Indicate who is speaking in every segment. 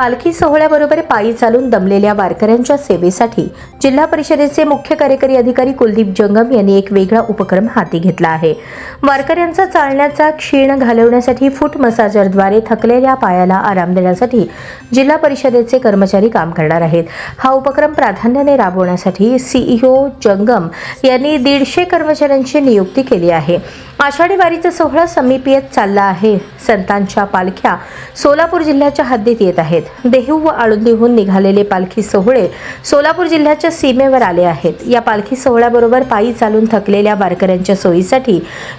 Speaker 1: पालखी सोहळ्याबरोबर पायी चालून दमलेल्या वारकऱ्यांच्या सेवेसाठी जिल्हा परिषदेचे मुख्य कार्यकारी अधिकारी कुलदीप जंगम यांनी एक वेगळा उपक्रम हाती घेतला आहे. वारकऱ्यांचा चालण्याचा क्षीण घालवण्यासाठी फूट मसाजरद्वारे थकलेल्या पायाला आराम देण्यासाठी जिल्हा परिषदेचे कर्मचारी काम करणार आहेत. हा उपक्रम प्राधान्याने राबवण्यासाठी सीईओ जंगम यांनी दीडशे कर्मचाऱ्यांची नियुक्ती केली आहे. आषाढी वारीचा सोहळा समीप येत चालला आहे. संतांच्या पालख्या सोलापूर जिल्ह्याच्या हद्दीत येत आहेत. देहू व आळंदीहून निघालेले पालखी सोहळे सोलापूर जिल्ह्याच्या सीमेवर आले आहेत. या पालखी सोहळ्याबरोबर पायी चालून थकलेल्या वारकऱ्यांच्या सोयीसाठी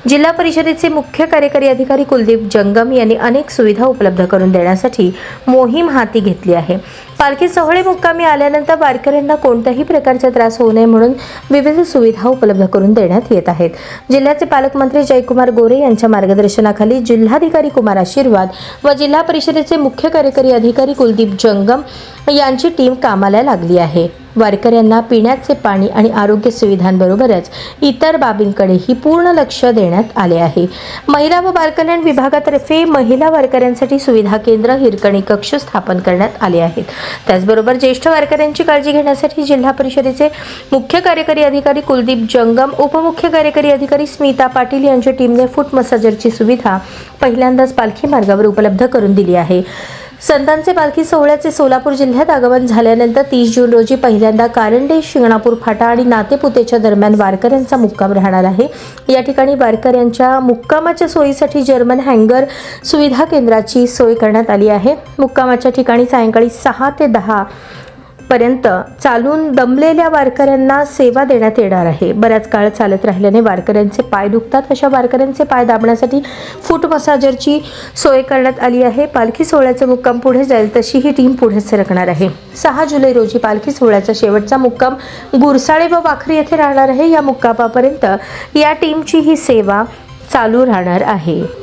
Speaker 1: जिल्हा परिषदेचे मुख्य कार्यकारी अधिकारी कुलदीप जंगम यांनी अनेक सुविधा उपलब्ध करून देण्यासाठी मोहीम हाती घेतली आहे. पालखी सोहळे मुक्कामी आल्यानंतर वारकऱ्यांना कोणत्याही प्रकारचा त्रास होऊ नये म्हणून विविध सुविधा उपलब्ध करून देण्यात येत आहेत. जिल्ह्याचे पालकमंत्री जयकुमार गोरे यांच्या मार्गदर्शनाखाली जिल्हाधिकारी कुमार आशीर्वाद व जिल्हा परिषदेचे मुख्य कार्यकारी अधिकारी कुलदीप जंगम यांची टीम कामाला लागली आहे. वारकऱ्यांना पिण्याचे पाणी आणि आरोग्य सुविधांबरोबरच इतर बाबींकडेही पूर्ण लक्ष देण्यात आले आहे. महिला व बालकल्याण विभागातर्फे महिला वारकऱ्यांसाठी सुविधा केंद्र हिरकणी कक्ष स्थापन करण्यात आले आहेत. त्याचबरोबर ज्येष्ठ वारकऱ्यांची काळजी घेण्यासाठी जिल्हा परिषदेचे मुख्य कार्यकारी अधिकारी कुलदीप जंगम उपमुख्य कार्यकारी अधिकारी स्मिता पाटील यांच्या टीमने फूट मसाजरची सुविधा पहिल्यांदाच पालखी मार्गावर उपलब्ध करून दिली आहे. संतांचे पालखी सोहळ्याचे सोलापूर जिल्ह्यात आगमन झाल्यानंतर तीस जून रोजी पहिल्यांदा कारंडे शिंगणापूर फाटा आणि नातेपुतेच्या दरम्यान वारकऱ्यांचा मुक्काम राहणार आहे. या ठिकाणी वारकऱ्यांच्या मुक्कामाच्या सोयीसाठी जर्मन हँगर सुविधा केंद्राची सोय करण्यात आली आहे. मुक्कामाच्या ठिकाणी सायंकाळी सहा ते दहा पर्यंत चालून दमलेल्या वारकऱ्यांना सेवा देण्यात येणार आहे. बऱ्याच काळ चालत राहिल्याने वारकऱ्यांचे पाय दुखतात. अशा वारकऱ्यांचे पाय दाबण्यासाठी फूट मसाजरची सोय करण्यात आली आहे. पालखी सोहळ्याचा मुक्काम पुढे जाईल तशी ही टीम पुढे सरकणार आहे. सहा जुलै रोजी पालखी सोहळ्याचा शेवटचा मुक्काम गुरसाळे व वाखरी येथे राहणार आहे. या मुक्कामापर्यंत या टीमची ही सेवा चालू राहणार आहे.